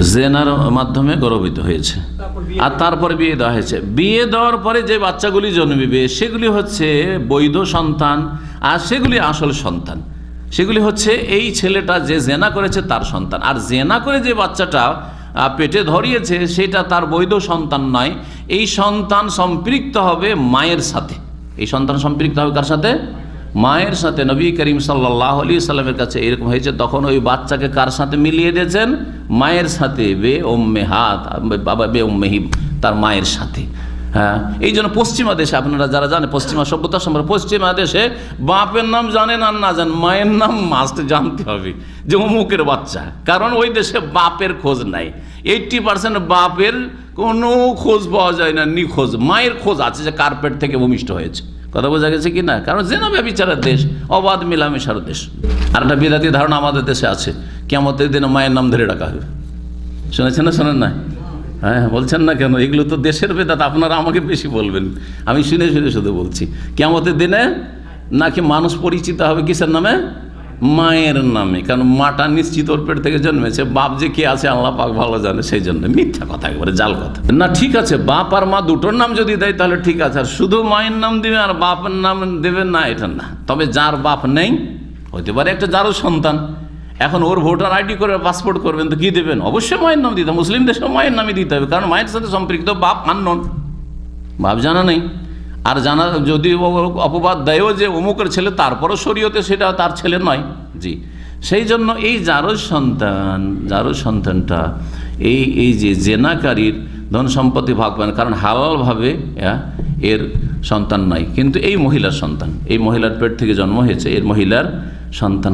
জেনার মাধ্যমে গর্বিত হয়েছে। আর তারপরে বিয়ে দেওয়া হয়েছে। বিয়ে দেওয়ার পরে যে বাচ্চাগুলি জন্মিবে সেগুলি হচ্ছে বৈধ সন্তান আর সেগুলি আসল সন্তান। সেগুলি হচ্ছে এই ছেলেটা যে জেনা করেছে তার সন্তান। আর জেনা করে যে বাচ্চাটা পেটে ধরিয়েছে সেটা তার বৈধ সন্তান নয়। এই সন্তান সম্পৃক্ত হবে মায়ের সাথে। এই সন্তান সম্পৃক্ত হবে কার সাথে? মায়ের সাথে নবী করিম সাল্লাহ আলী সাল্লামের কাছে এরকম হয়েছে, তখন ওই বাচ্চাকে কার সাথে মিলিয়ে দিয়েছেন? মায়ের সাথে, বে ওম্মে হাত, বাবা বে ওম্মেহিম তার মায়ের সাথে। হ্যাঁ এই জন্য পশ্চিমা দেশে, আপনারা যারা জানেন, পশ্চিমা সভ্যতা সম্পর্কে, পশ্চিমা দেশে বাপের নাম জানেন আর না জানেন, মায়ের নাম মাস্ট জানতে হবে যে অমুকের বাচ্চা, কারণ ওই দেশে বাপের খোঁজ নাই। এইটটি পার্সেন্ট বাপের কোনো খোঁজ পাওয়া যায় না, নিখোঁজ, মায়ের খোঁজ আছে যে কার্পেট থেকে ভূমিষ্ঠ হয়েছে। কথা বোঝা গেছে কি না? কারণ জেনা বিচারের দেশ, অবাধ মিলামেশার দেশ। আর একটা বিরাতি ধারণা আমাদের দেশে আছে কেমতের দিনে মায়ের নাম ধরে ডাকা হবে। শুনেছেন না শোনেন না হ্যাঁ বলছেন না কেন? এগুলো তো দেশের বেদাত, আপনারা আমাকে বেশি বলবেন। আমি শুনে শুনে শুধু বলছি কেমতের দিনে নাকি মানুষ পরিচিত হবে কিসের নামে? মায়ের নামে, কারণ মাটা নিশ্চিত ওর পেট থেকে জন্মেছে, বাপ যে কে আছে আল্লাহ পাক ভালো জানে, সেই জন্য মিথ্যা কথা একবারে, জাল কথা। না, ঠিক আছে, বাপ আর মা দুটোর নাম যদি দেয়, তাহলে ঠিক আছে, আর শুধু মায়ের নাম দিবে আর বাপের নাম দেবেন না, এটা না। তবে যার বাপ নেই হতে পারে একটা যারও সন্তান। এখন ওর ভোটার আইডি করে পাসপোর্ট করবেন, তো কী দেবেন? অবশ্যই মায়ের নাম দিতে মুসলিম দেশেও মায়ের নামই দিতে হবে, কারণ মায়ের সাথে সম্পৃক্ত বাপ আননন বাপ জানা নেই। আর জানা যদি অপবাদ দেয়ও যে অমুকের ছেলে, তারপরও শরীয়তে সেটা তার ছেলে নয়। জি। সেই জন্য এই যারও সন্তান যারও সন্তানটা, এই এই যে জেনাকারীর ধন সম্পত্তি ভাগ পান কারণ হালালভাবে এর সন্তান নয়। কিন্তু এই মহিলার সন্তান, এই মহিলার পেট থেকে জন্ম হয়েছে, এর মহিলার সন্তান